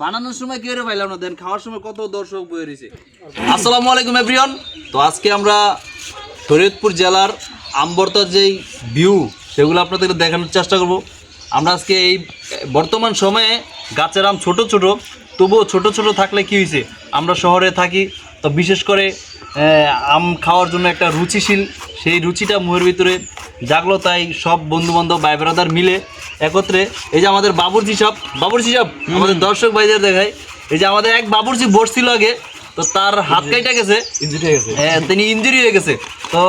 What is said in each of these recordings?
বানানোর সময় কেউ পাইলাম না? দেন খাওয়ার সময় কত দর্শক বয়ে রয়েছে। আসসালামু আলাইকুম এভরিওয়ান তো আজকে আমরা শরীয়তপুর জেলার আমবর্তার যেই ভিউ সেগুলো আপনাদের দেখানোর চেষ্টা করব। আমরা আজকে এই বর্তমান সময়ে গাছের আম ছোট ছোট, তবুও ছোট ছোট থাকলে কি হয়েছে? আমরা শহরে থাকি, তো বিশেষ করে আম খাওয়ার জন্য একটা রুচিশীল, সেই রুচিটা মুহের ভিতরে জাগলো, তাই সব বন্ধুবান্ধব ভাই ব্রাদার মিলে একত্রে এই যে আমাদের বাবুর্চি সব বাবুর্চি সব আমাদের দর্শক ভাইদের দেখায় এই যে আমাদের এক বাবুর্চি বসছিল আগে তো তার হাত কাইটা গেছে। হ্যাঁ তিনি ইঞ্জুরি হয়ে গেছে। তো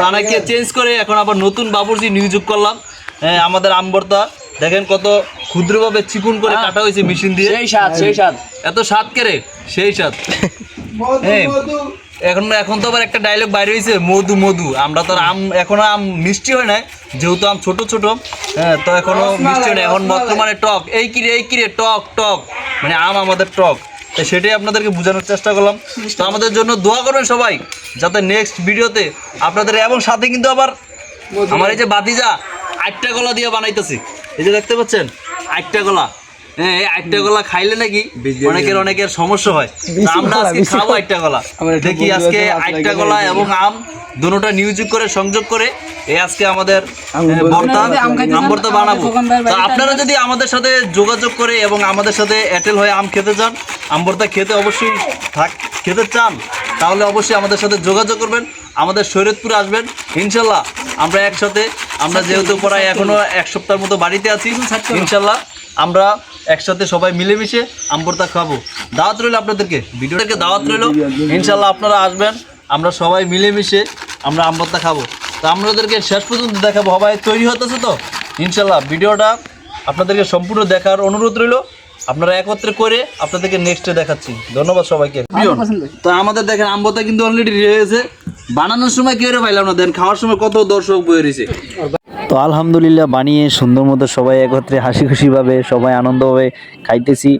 তানাকে চেঞ্জ করে এখন আবার নতুন বাবুর্চি নিয়োগ করলাম। হ্যাঁ, আমাদের আমবর্তা দেখেন কত ক্ষুদ্রভাবে চিকুন করে কাটা হয়েছে মেশিন দিয়ে। সেই স্বাদ সেই স্বাদ। এত স্বাদ কেরে সেই স্বাদ। হ্যাঁ, এখন এখন তো আবার একটা ডায়লগ বাইরে হয়েছে মধু মধু। আমরা তো আম এখনও আম মিষ্টি হয় না যেহেতু আম ছোট ছোট হ্যাঁ তো এখনও মিষ্টি হয় না এখন বর্তমানে টক। এই কিরে এই কিরে টক টক। মানে আম আমাদের টক। তো সেটাই আপনাদেরকে বোঝানোর চেষ্টা করলাম। তো আমাদের জন্য দোয়া করবেন সবাই যাতে নেক্সট ভিডিওতে আপনাদের এবং সাথে কিন্তু আবার আমার এই যে বাতিজা আটটা গলা দিয়ে বানাইতেছি। এই যে দেখতে পাচ্ছেন আটটা গলা। হ্যাঁ এই আটটা গলা খাইলে নাকি অনেকের অনেকের সমস্যা হয়। আমরা আজকে খাব আটটা গলা। দেখি আজকে আটটা গলা এবং আম দুটোটা নিউজিক করে সংযোগ করে এই আজকে আমাদের ভর্তা বানাবো। তা আপনারা যদি আমাদের সাথে যোগাযোগ করে এবং আমাদের সাথে এটেল হয়ে আম খেতে চান আম ভর্তা খেতে অবশ্যই থাক খেতে চান তাহলে অবশ্যই আমাদের সাথে যোগাযোগ করবেন। আমাদের শরীয়তপুরে আসবেন। ইনশাল্লাহ আমরা একসাথে আমরা যেহেতু প্রায় এখনও এক সপ্তাহের মতো বাড়িতে আছি ইনশাল্লাহ। আমরা একসাথে সবাই মিলেমিশে আম্বরতা খাব। দাওয়াত রইল আপনাদেরকে। ভিডিওটাকে দাওয়াত রইল। ইনশাল্লাহ আপনারা আসবেন। আমরা সবাই মিলেমিশে আমরা আম্বরতা খাব। তো আপনাদেরকে শেষ পর্যন্ত দেখাবো। সবাই তৈরি হতেছে তো? ইনশাল্লাহ ভিডিওটা আপনাদেরকে সম্পূর্ণ দেখার অনুরোধ রইল। আপনারা একত্রে করে আপনাদেরকে নেক্সটে দেখাচ্ছি। ধন্যবাদ সবাইকে। তো আমাদের দেখেন আম্বতা কিন্তু অলরেডি রেডি হয়েছে। বানানোর সময় কেউ রে পাইলাম না? দেন খাওয়ার সময় কত দর্শক বয়ে রয়েছে। আলহামদুলিল্লাহ বানিয়ে সুন্দর মতো সবাই একত্রে হাসি খুশিভাবে, সবাই আনন্দভাবে খাইতেছি।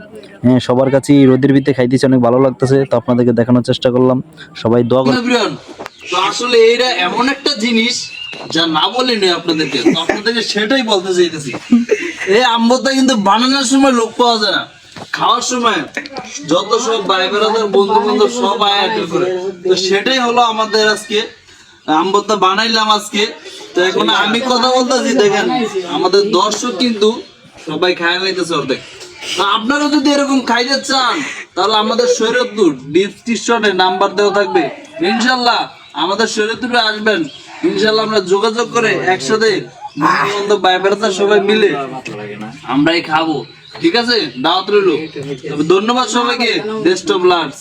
হ্যাঁ সবার কাছেই রোদের ভিতরে খাইতেছি, অনেক ভালো লাগতেছে। তো আপনাদেরকে দেখানোর চেষ্টা করলাম। সবাই দোয়া তো আসলে এইটা এমন একটা জিনিস যা না বলে নয় আপনাদেরকে। আপনাদেরকে সেটাই বলতে চাইতেছি। এই আম্বতা কিন্তু বানানোর সময় লোক পাওয়া যায় না। খাওয়ার সময় যত সব ভাই বেড়াদার বন্ধু বান্ধব সব আয় করে। তো সেটাই হলো আমাদের আজকে আম্বতা বানাইলাম আজকে। তো এখন আমি কথা বলতেছি, দেখেন, আমাদের দর্শক কিন্তু সবাই খায় লাইতেছে অর্ধেক। আপনারা যদি এরকম খাইতে চান, তাহলে আমাদের শরীরপুর ডিসক্রিপশনে নাম্বার দেওয়া থাকবে। ইনশাল্লাহ আমাদের শরীরপুরে আসবেন। ইনশাল্লাহ আমরা যোগাযোগ করে একসাথে বন্ধু ভাই সবাই মিলে আমরাই খাব। ঠিক আছে? দাওয়াত রইল। ধন্যবাদ সবাইকে। Best of লার্স